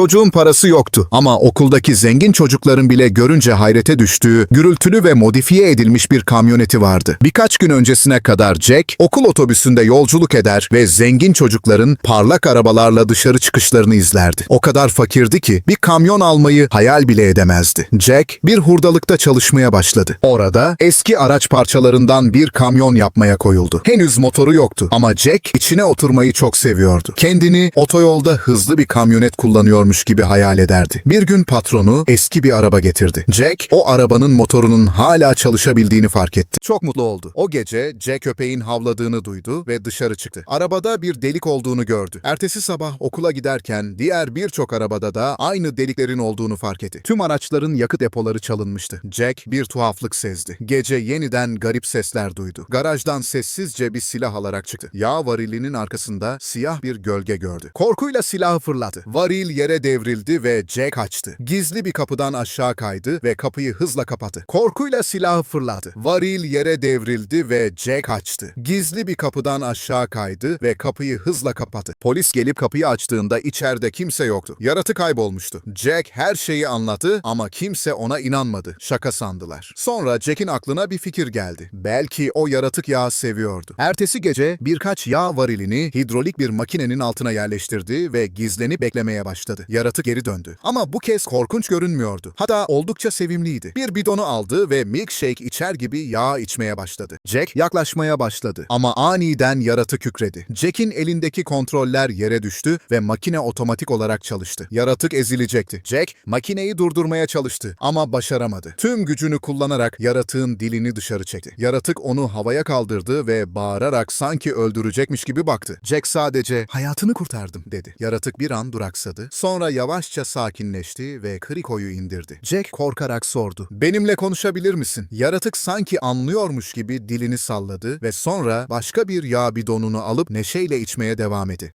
Çocuğun parası yoktu ama okuldaki zengin çocukların bile görünce hayrete düştüğü gürültülü ve modifiye edilmiş bir kamyoneti vardı. Birkaç gün öncesine kadar Jack okul otobüsünde yolculuk eder ve zengin çocukların parlak arabalarla dışarı çıkışlarını izlerdi. O kadar fakirdi ki bir kamyon almayı hayal bile edemezdi. Jack bir hurdalıkta çalışmaya başladı. Orada eski araç parçalarından bir kamyon yapmaya koyuldu. Henüz motoru yoktu ama Jack içine oturmayı çok seviyordu. Kendini otoyolda hızlı bir kamyonet kullanıyormuş gibi hayal ederdi. Bir gün patronu eski bir araba getirdi. Jack o arabanın motorunun hala çalışabildiğini fark etti. Çok mutlu oldu. O gece Jack köpeğin havladığını duydu ve dışarı çıktı. Arabada bir delik olduğunu gördü. Ertesi sabah okula giderken diğer birçok arabada da aynı deliklerin olduğunu fark etti. Tüm araçların yakıt depoları çalınmıştı. Jack bir tuhaflık sezdi. Gece yeniden garip sesler duydu. Garajdan sessizce bir silah alarak çıktı. Yağ varilinin arkasında siyah bir gölge gördü. Korkuyla silahı fırlattı. Varil yere devrildi ve Jack kaçtı. Gizli bir kapıdan aşağı kaydı ve kapıyı hızla kapattı. Korkuyla silahı fırlattı. Varil yere devrildi ve Jack kaçtı. Gizli bir kapıdan aşağı kaydı ve kapıyı hızla kapattı. Polis gelip kapıyı açtığında içeride kimse yoktu. Yaratık kaybolmuştu. Jack her şeyi anlattı ama kimse ona inanmadı. Şaka sandılar. Sonra Jack'in aklına bir fikir geldi. Belki o yaratık yağı seviyordu. Ertesi gece birkaç yağ varilini hidrolik bir makinenin altına yerleştirdi ve gizlenip beklemeye başladı. Yaratık geri döndü. Ama bu kez korkunç görünmüyordu. Hatta oldukça sevimliydi. Bir bidonu aldı ve milkshake içer gibi yağ içmeye başladı. Jack yaklaşmaya başladı ama aniden yaratık kükredi. Jack'in elindeki kontroller yere düştü ve makine otomatik olarak çalıştı. Yaratık ezilecekti. Jack makineyi durdurmaya çalıştı ama başaramadı. Tüm gücünü kullanarak yaratığın dilini dışarı çekti. Yaratık onu havaya kaldırdı ve bağırarak sanki öldürecekmiş gibi baktı. Jack sadece hayatını kurtardım dedi. Yaratık bir an duraksadı. Sonra yavaşça sakinleşti ve Kriko'yu indirdi. Jack korkarak sordu. Benimle konuşabilir misin? Yaratık sanki anlıyormuş gibi dilini salladı ve sonra başka bir yağ bidonunu alıp neşeyle içmeye devam etti.